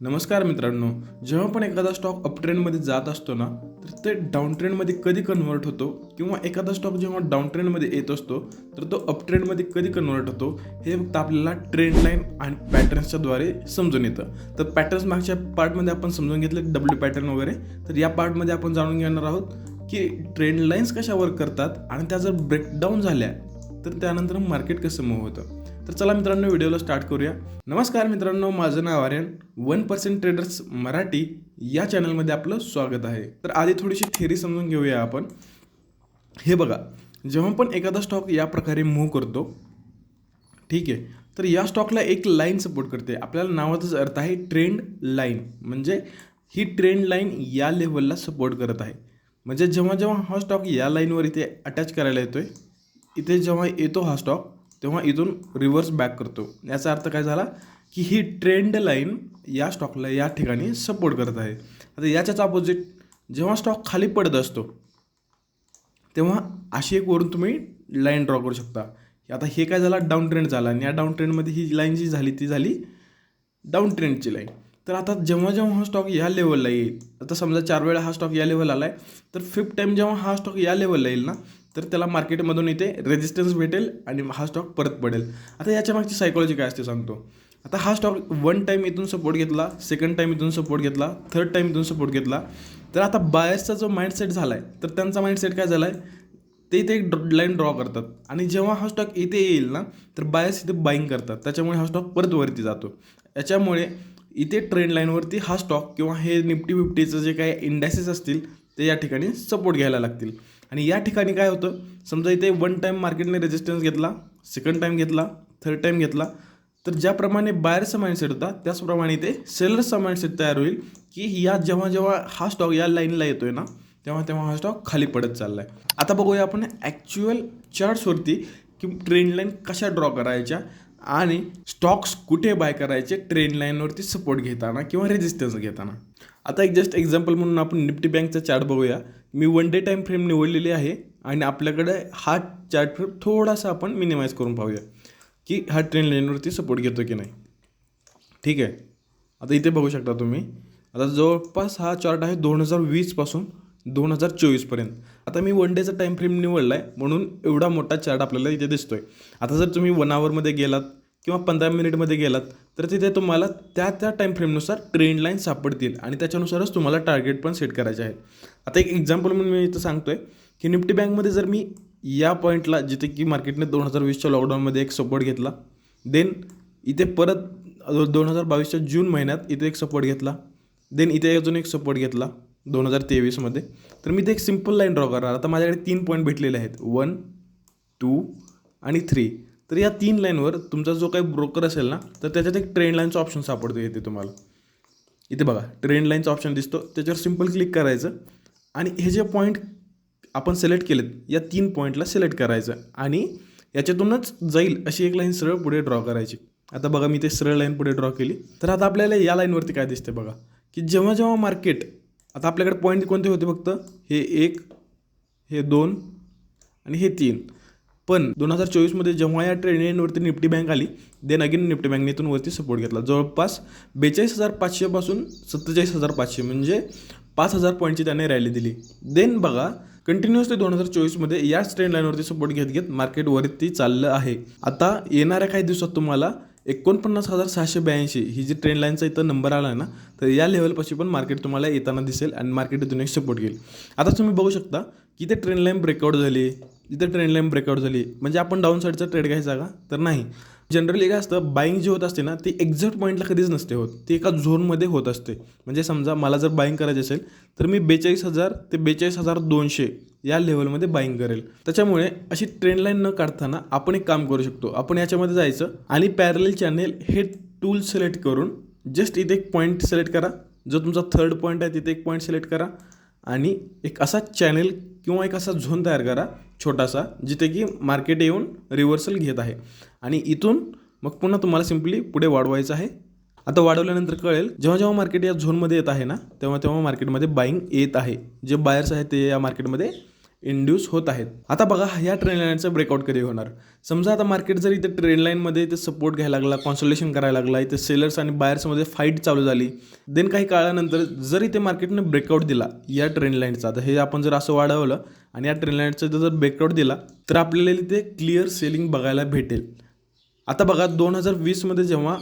नमस्कार मित्रांनो जेव्हा पण एखादा स्टॉक अप ट्रेंडमध्ये जात असतो ना तर ते डाऊन ट्रेंडमध्ये कधी कन्व्हर्ट होतो किंवा एखादा स्टॉक जेव्हा डाऊन ट्रेंडमध्ये येत असतो तर तो अप ट्रेंडमध्ये कधी कन्व्हर्ट होतो हे फक्त आपल्याला ट्रेंड लाईन आणि पॅटर्न्सच्या द्वारे समजून येतं. तर पॅटर्न्स मागच्या पार्टमध्ये आपण समजून घेतलं डब्ल्यू पॅटर्न वगैरे तर या पार्टमध्ये आपण जाणून घेणार आहोत की ट्रेंड लाईन्स कशा वर्क करतात आणि त्या जर ब्रेकडाऊन झाल्या तर त्यानंतर मार्केट कसं मूव्ह होतं. तर चला मित्रांनो व्हिडिओला स्टार्ट करूया. नमस्कार मित्रांनो माझं नाव Aryan. One percent traders Marathi या चॅनलमध्ये आपलं स्वागत आहे. तर आधी थोडीशी थेरी समजून घेऊया आपण. हे बघा जेव्हा पण एखादा स्टॉक या प्रकारे मूव्ह करतो ठीक आहे तर या स्टॉकला एक लाईन सपोर्ट करते. आपल्याला नावाचाच अर्थ आहे ट्रेंड लाईन म्हणजे ही ट्रेंड लाईन या लेवलला सपोर्ट करत आहे. म्हणजे जेव्हा जेव्हा हा स्टॉक या लाईनवर इथे अटॅच करायला येतो आहे इथे जेव्हा येतो हा स्टॉक तेव्हा इथून रिव्हर्स बॅक करतो. याचा अर्थ काय झाला? की ही ट्रेंड लाईन या स्टॉकला या ठिकाणी सपोर्ट करत आहे. आता याच्याच अपोजिट जेव्हा स्टॉक खाली पडत असतो तेव्हा अशी एक वरून तुम्ही लाईन ड्रॉ करू शकता. आता हे काय झाला? डाऊन ट्रेंड झाला. आणि या डाऊन ट्रेंडमध्ये ही लाईन जी झाली ती झाली डाऊन ट्रेंडची लाईन तर आता जेव्हा जेव्हा हा स्टॉक या लेवलला येईल आता समजा चार वेळा हा स्टॉक या लेवल आला आहे तर फिफ्थ टाईम जेव्हा हा स्टॉक या लेवलला येईल ना तर त्याला मार्केटमधून इथे रेजिस्टन्स भेटेल आणि हा स्टॉक परत पडेल. आता याच्या मागची सायकॉलॉजी काय असते सांगतो. आता हा स्टॉक वन टाईम इथून सपोर्ट घेतला सेकंड टाईम इथून सपोर्ट घेतला थर्ड टाईम इथून सपोर्ट घेतला तर आता बायसचा जो माइंडसेट झाला आहे तर त्यांचा माइंडसेट काय झाला आहे ते इथे एक लाईन ड्रॉ करतात. आणि जेव्हा हा स्टॉक इथे येईल ना तर बायस इथे बाईंग करतात. त्याच्यामुळे हा स्टॉक परत वरती जातो. याच्यामुळे इथे ट्रेंड लाईनवरती हा स्टॉक किंवा हे निफ्टी फिफ्टीचं जे काही इंडेसेस असतील ते या ठिकाणी सपोर्ट घ्यायला लागतील. आणि या ठिकाणी काय होतं समजा इथे वन टाईम मार्केटने रेजिस्टन्स घेतला सेकंड टाईम घेतला थर्ड टाईम घेतला तर ज्याप्रमाणे बायरचा माइंडसेट होता त्याचप्रमाणे इथे सेलर्सचा माइंडसेट तयार होईल की या जेव्हा जेव्हा हा स्टॉक या लाईनला येतो आहे ना तेव्हा तेव्हा हा स्टॉक खाली पडत चालला आहे आता बघूया आपण ॲक्च्युअल चार्ट्सवरती की ट्रेंड लाईन कशा ड्रॉ करायच्या. आणि स्टॉक्स कुठे बाय करायचे ट्रेंड लाईनवरती सपोर्ट घेताना किंवा रेजिस्टन्स घेताना. आता एक जस्ट एक्झाम्पल म्हणून आपण निफ्टी बँकचा चार्ट बघूया. मी वन डे टाईम फ्रेम निवडलेली आहे आणि आपल्याकडे हा चार्ट फ्रेम थोडासा आपण मिनिमाइज करून पाहूया की हा ट्रेंड लाईनवरती सपोर्ट घेतो की नाही. ठीक आहे? आता इथे बघू शकता तुम्ही. आता जवळपास हा चार्ट आहे दोन हजार वीसपासून दोन हजार चोवीसपर्यंत आता मी वन डेचा टाईम फ्रेम निवडला आहे म्हणून एवढा मोठा चार्ट आपल्याला इथे दिसतो आहे आता जर तुम्ही वन आवरमध्ये गेलात किंवा पंधरा मिनिटमध्ये गेलात तर तिथे तुम्हाला त्या त्या टाईम फ्रेमनुसार ट्रेंड लाईन सापडतील आणि त्याच्यानुसारच तुम्हाला टार्गेट पण सेट करायचे आहे आता एक एक्झाम्पल म्हणून मी इथं सांगतो आहे की निफ्टी बँकमध्ये जर मी या पॉईंटला जिथे की मार्केटने दोन हजार वीसच्या लॉकडाऊनमध्ये एक सपोर्ट घेतला देन इथे परत दोन हजार बावीसच्या जून महिन्यात इथे एक सपोर्ट घेतला देन इथे अजून एक सपोर्ट घेतला दोन हजार तेवीसमध्ये. तर मी ते एक सिंपल लाईन ड्रॉ करणार. आता माझ्याकडे तीन पॉईंट भेटलेले आहेत. वन टू आणि थ्री तर या तीन लाईनवर तुमचा जो काही ब्रोकर असेल ना तर त्याच्यात एक ट्रेंड लाईनचा ऑप्शन सापडतो येते तुम्हाला. इथे बघा ट्रेंड लाईनचा ऑप्शन दिसतो. त्याच्यावर सिंपल क्लिक करायचं. आणि हे जे पॉईंट आपण सिलेक्ट केलेत या तीन पॉईंटला सिलेक्ट करायचं. आणि याच्यातूनच जाईल अशी एक लाईन सरळ पुढे ड्रॉ करायची. आता बघा मी ते सरळ लाईन पुढे ड्रॉ केली. तर आता आपल्याला या लाईनवरती काय दिसते बघा. की जेव्हा जेव्हा मार्केट आता आपल्याकडे पॉईंट कोणते होते फक्त? हे एक हे दोन आणि हे तीन. पण दोन हजार चोवीसमध्ये जेव्हा या ट्रेंडवरती निफ्टी बँक आली देन अगेन निफ्टी बँकने इथून वरती सपोर्ट घेतला. जवळपास बेचाळीस हजार पाचशेपासून सत्तेचाळीस हजार पाचशे म्हणजे पाच हजार पॉईंटची त्याने रॅली दिली. देन बघा कंटिन्युअसली दोन हजार चोवीसमध्ये याच ट्रेंड लाईनवरती सपोर्ट घेत घेत मार्केट वरती चाललं आहे. आता येणाऱ्या काही दिवसात तुम्हाला एकोणपन्नास हजार सहाशे ब्याऐंशी ही जी ट्रेंड लाईनचा इथं नंबर आला आहे ना तर या लेवलपाशी पण मार्केट तुम्हाला येताना दिसेल आणि मार्केट इथून एक सपोर्ट घेईल. आता तुम्ही बघू शकता की इथे ट्रेंड लाईन ब्रेकआउट झाली इथे ट्रेंड लाईन ब्रेकआउट झाली म्हणजे आपण डाऊन साईडचा ट्रेड घ्यायचा का? तर नाही. जनरली काय असतं बाईंग जी होत असते ना ती एक्झॅक्ट पॉईंटला कधीच नसते होत. ती एका झोनमध्ये होत असते. म्हणजे समजा मला जर बाईंग करायची असेल तर मी बेचाळीस हजार ते बेचाळीस हजार दोनशे या लेवलमध्ये बाईंग करेल. त्याच्यामुळे अशी ट्रेंड लाईन न काढताना आपण एक काम करू शकतो. आपण याच्यामध्ये जायचं आणि पॅरलेल चॅनेल हे टूल सिलेक्ट करून जस्ट इथे एक पॉईंट सिलेक्ट करा. जो तुमचा थर्ड पॉईंट आहे तिथे एक पॉईंट सिलेक्ट करा. आणि एक असा चॅनेल किंवा एक असा झोन तयार करा छोटासा जिथे की मार्केट येऊन रिव्हर्सल घेत आहे. आणि इथून मग पुन्हा तुम्हाला सिम्पली पुढे वाढवायचं आहे. आता वाढवल्यानंतर कळेल जेव्हा जेव्हा मार्केट या झोनमध्ये येत आहे ना तेव्हा तेव्हा मार्केटमध्ये बाईंग येत आहे. जे बायर्स आहेत ते या मार्केटमध्ये इंड्यूस होत आहेत. आता बघा ह्या ट्रेन लाईनचं ब्रेकआउट कधी होणार? समजा आता मार्केट जर इथे ट्रेन लाईनमध्ये इथे सपोर्ट घ्यायला लागला कॉन्सोलेशन करायला लागला इथे सेलर्स आणि बायर्समध्ये फाईट चालू झाली देन काही काळानंतर जर इथे मार्केटनं ब्रेकआउट दिला या ट्रेन लाईनचा तर हे आपण जर असं वाढवलं आणि या ट्रेन लाईनचा जर ब्रेकआउट दिला तर आपल्याला इथे क्लिअर सेलिंग बघायला भेटेल. आता बघा दोन हजार वीसमध्ये जेव्हा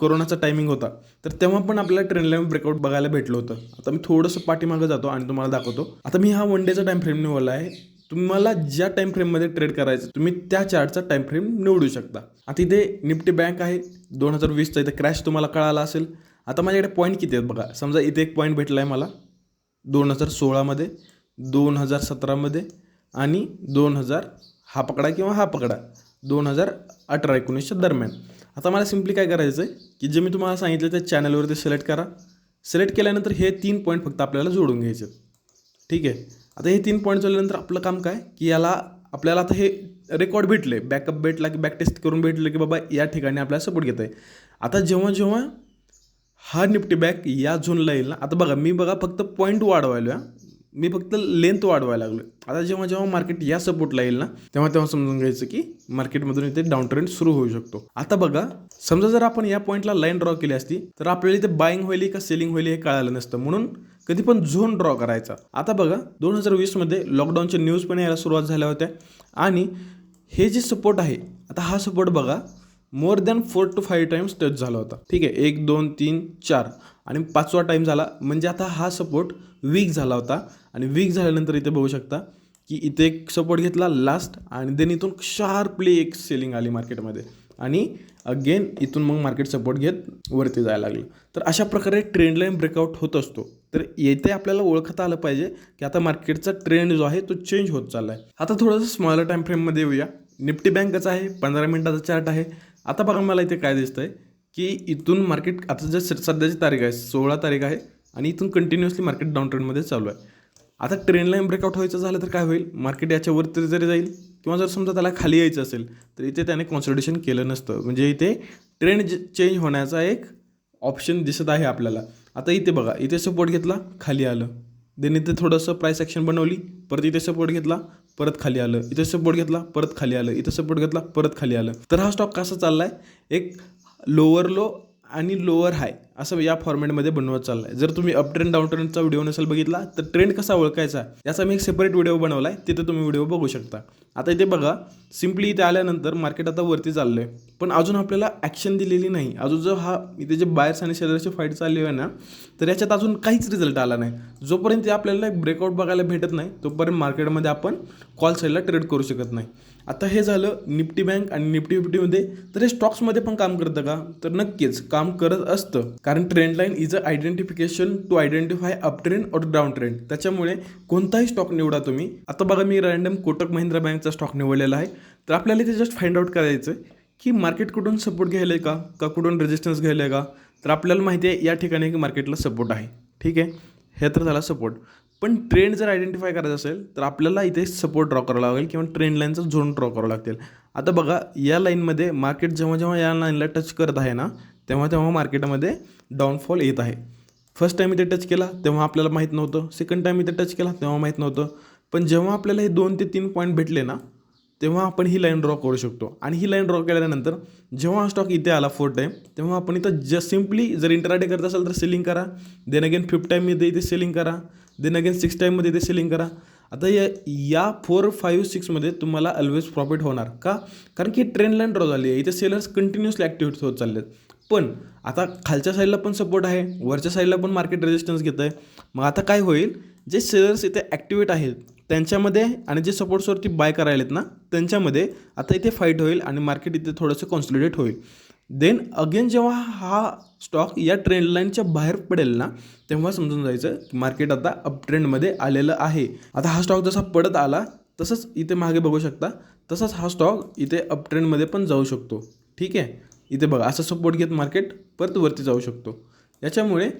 कोरोनाचा टायमिंग होता. तर तेव्हा पण आपल्याला ट्रेन लाईन ब्रेकआउट बघायला भेटलं होतं. आता मी थोडंसं पाठीमागं जातो आणि तुम्हाला दाखवतो. आता मी हा वन डेचा टाइम फ्रेम निवडला आहे. तुम्हाला ज्या टाईम फ्रेममध्ये ट्रेड करायचं तुम्ही त्या चार्टचा टाईम फ्रेम निवडू शकता. आता इथे निफ्टी बँक आहे. दोन हजार वीसचा इथे क्रॅश तुम्हाला कळाला असेल. आता माझ्याकडे पॉईंट किती आहेत बघा. समजा इथे एक पॉईंट भेटला आहे मला. दोन हजार सोळामध्ये दोन हजार सतरामध्ये आणि दोन हजार हा पकडा किंवा हा पकडा. दोन हजार अठरा एकोणीसच्या दरम्यान. आता मला सिम्पली काय करायचं आहे की जे मी तुम्हाला सांगितलं त्या चॅनलवरती सिलेक्ट करा. सिलेक्ट केल्यानंतर हे तीन पॉईंट फक्त आपल्याला जोडून घ्यायचे. ठीक आहे? आता हे तीन पॉईंट जोडल्यानंतर आपलं काम काय? की याला आपल्याला आता हे रेकॉर्ड भेटले. बॅकअप भेटला की बॅक टेस्ट करून भेटलं की बाबा या ठिकाणी आपल्याला सपोर्ट घेत आहे आता जेव्हा जेव्हा हा निफ्टी बॅक या झोनला येईल ना आता बघा मी बघा फक्त पॉईंट वाढवायलो मी फक्त लेंथ वाढवायला लागलो आता जेव्हा जेव्हा मार्केट या सपोर्टला येईल ना तेव्हा तेव्हा समजून घ्यायचं की मार्केटमधून इथे डाऊन ट्रेंड सुरू होऊ शकतो. आता बघा समजा जर आपण या पॉईंटला लाईन ड्रॉ केली असती तर आपल्याला इथे बाईंग होईल का सेलिंग होईल हे कळालं नसतं. म्हणून कधी पण झोन ड्रॉ करायचा. आता बघा दोन हजार वीसमध्ये लॉकडाऊनच्या न्यूज पण यायला सुरुवात झाल्या होत्या. आणि हे जे सपोर्ट आहे आता हा सपोर्ट बघा more than four two five times touch झाला होता. ठीक आहे एक दोन तीन चार आणि पाचवा टाईम झाला. म्हणजे आता हा सपोर्ट वीक झाला होता आणि वीक झाल्यानंतर इथे बघू शकता की इथे एक सपोर्ट घेतला लास्ट आणि देन इथून शार्पली एक सेलिंग आली मार्केटमध्ये आणि अगेन इथून मग मार्केट सपोर्ट घेत वरती जायला लागलं. तर अशा प्रकारे ट्रेंडलाईन ब्रेकआउट होत असतो. तर येथे आपल्याला ओळखता आलं पाहिजे की आता मार्केटचा ट्रेंड जो आहे तो चेंज होत चालला आहे आता थोडंसं स्मॉलर टाईम फ्रेममध्ये येऊया. निफ्टी बँकचा आहे पंधरा मिनिटाचा चार्ट आहे. आता बघा मला इथे काय दिसतं आहे की इथून मार्केट आता जर स- सध्याची तारीख आहे सोळा तारीख आहे आणि इथून कंटिन्युअसली मार्केट डाऊन ट्रेंडमध्ये चालू आहे. आता ट्रेंड लाईन ब्रेकआउट व्हायचं झालं तर काय होईल? मार्केट याच्यावरती जरी जाईल किंवा जर समजा त्याला खाली यायचं असेल तर इथे त्याने कॉन्सल्टेशन केलं नसतं. म्हणजे इथे ट्रेंड चेंज होण्याचा एक ऑप्शन दिसत आहे आपल्याला. आता इथे बघा इथे सपोर्ट घेतला खाली आलं. देन इथे थोडंसं प्राईस ॲक्शन बनवली परत इथे सपोर्ट घेतला परत खाली आलं. इथं सपोर्ट घेतला परत खाली आलं. इथं सपोर्ट घेतला परत खाली आलं. तर हा स्टॉक कसा चालला आहे एक लोअर लो आणि लोअर हाय असं या फॉर्मॅटमध्ये बनवत चाललं आहे जर तुम्ही अप ट्रेंड डाऊन ट्रेंडचा व्हिडिओ नसेल बघितला तर ट्रेंड कसा ओळखायचा याचा मी एक सेपरेट व्हिडिओ बनवला आहे तिथे तुम्ही व्हिडिओ बघू शकता. आता इथे बघा सिम्पली इथे आल्यानंतर मार्केट आता वरती चाललं आहे पण अजून आपल्याला ॲक्शन दिलेली नाही. अजून जो हा इथे जे बायर्स आणि शेजारची फाईट चालली आहे ना तर याच्यात अजून काहीच रिझल्ट आला नाही. जोपर्यंत आपल्याला एक ब्रेकआउट बघायला भेटत नाही तोपर्यंत मार्केटमध्ये आपण कॉल साईडला ट्रेड करू शकत नाही. आता हे झालं निफ्टी बँक आणि निफ्टी फिफ्टीमध्ये तर हे स्टॉक्समध्ये पण काम करतं का? तर नक्कीच काम करत असतं. कारण trend line is a identification to identify up trend और डाऊन ट्रेंड त्याच्यामुळे कोणताही स्टॉक निवडा तुम्ही. आता बघा मी रँडम कोटक महिंद्रा बँकचा स्टॉक निवडलेला आहे. तर आपल्याला ते जस्ट फाइंड आउट करायचं आहे की मार्केट कुठून सपोर्ट घ्यायला आहे का? का कुठून रेजिस्टन्स घ्यायला आहे का? तर आपल्याला माहिती आहे या ठिकाणी की मार्केटला सपोर्ट आहे. ठीक आहे? हे तर झाला सपोर्ट पण ट्रेंड जर आयडेंटिफाय करायचं असेल तर आपल्याला इथे सपोर्ट ड्रॉ करावा लागेल किंवा ट्रेंड लाईनचा झोन ड्रॉ करावा लागतील. आता बघा या लाईनमध्ये मार्केट जेव्हा जेव्हा या लाईनला टच करत आहे ना तेव्हा तेव्हा मार्केटमध्ये डाऊनफॉल येत आहे. फर्स्ट टाईम इथे टच केला तेव्हा आपल्याला माहीत नव्हतं. सेकंड टाईम इथे टच केला तेव्हा माहीत नव्हतं. पण जेव्हा आपल्याला हे दोन ते तीन पॉईंट भेटले ना तेव्हा आपण ही लाईन ड्रॉ करू शकतो. आणि ही लाईन ड्रॉ केल्यानंतर जेव्हा हा स्टॉक इथे आला फोर टाईम तेव्हा आपण इथं जस्ट सिम्पली जर इंटरडे करत असाल तर सेलिंग करा. देन अगेन फिफ्थ इथे इथे सेलिंग करा. देन अगेन सिक्स टाईममध्ये इथे सेलिंग करा. आता या या फोर फाईव्ह सिक्समध्ये तुम्हाला ऑलवेज प्रॉफिट होणार. का? कारण की ट्रेंड लाईन ड्रॉ झाली आहे. इथे सेलर्स कंटिन्युअसली ॲक्टिव्ह होत चालले आहेत पण आता खालच्या साईडला पण सपोर्ट आहे. वरच्या साईडला पण मार्केट रेजिस्टन्स घेत आहे. मग आता काय होईल? जे सेलर्स इथे ॲक्टिवेट आहेत त्यांच्यामध्ये आणि जे सपोर्ट्सवरती बाय करायलेत ना त्यांच्यामध्ये आता इथे फाईट होईल आणि मार्केट इथे थोडंसं कॉन्सोलिडेट होईल. देन अगेन जेव्हा हा स्टॉक या ट्रेंड लाईनच्या बाहेर पडेल ना तेव्हा समजून जायचं की मार्केट आता अप ट्रेंडमध्ये आलेलं आहे. आता हा स्टॉक जसा पडत आला तसंच इथे मागे बघू शकता तसंच हा स्टॉक इथे अप ट्रेंडमध्ये पण जाऊ शकतो. ठीक आहे? इथे बघा असा सपोर्ट घेत मार्केट परत वरती जाऊ शकतो. याच्यामुळे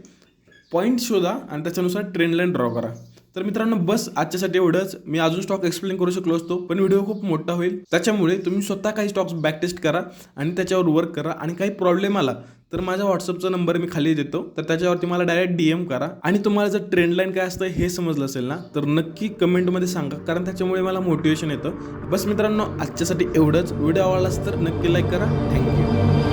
पॉईंट शोधा आणि त्याच्यानुसार ट्रेंड लाईन ड्रॉ करा. तर मित्रांनो बस आजच्यासाठी एवढंच. मी अजून स्टॉक एक्सप्लेन करू शकलो असतो पण व्हिडिओ खूप मोठा होईल. त्याच्यामुळे तुम्ही स्वतः काही स्टॉक्स बॅक टेस्ट करा आणि त्याच्यावर वर्क करा आणि काही प्रॉब्लेम आला तर माझ्या व्हॉट्सअपचा नंबर मी खाली देतो. तर त्याच्यावरती मला डायरेक्ट डी एम करा. आणि तुम्हाला जर ट्रेंड लाईन काय असतं हे समजलं असेल ना तर नक्की कमेंटमध्ये सांगा कारण त्याच्यामुळे मला मोटिवेशन येतं. बस मित्रांनो आजच्यासाठी एवढंच. व्हिडिओ आवडलाच तर नक्की लाईक करा. थँक्यू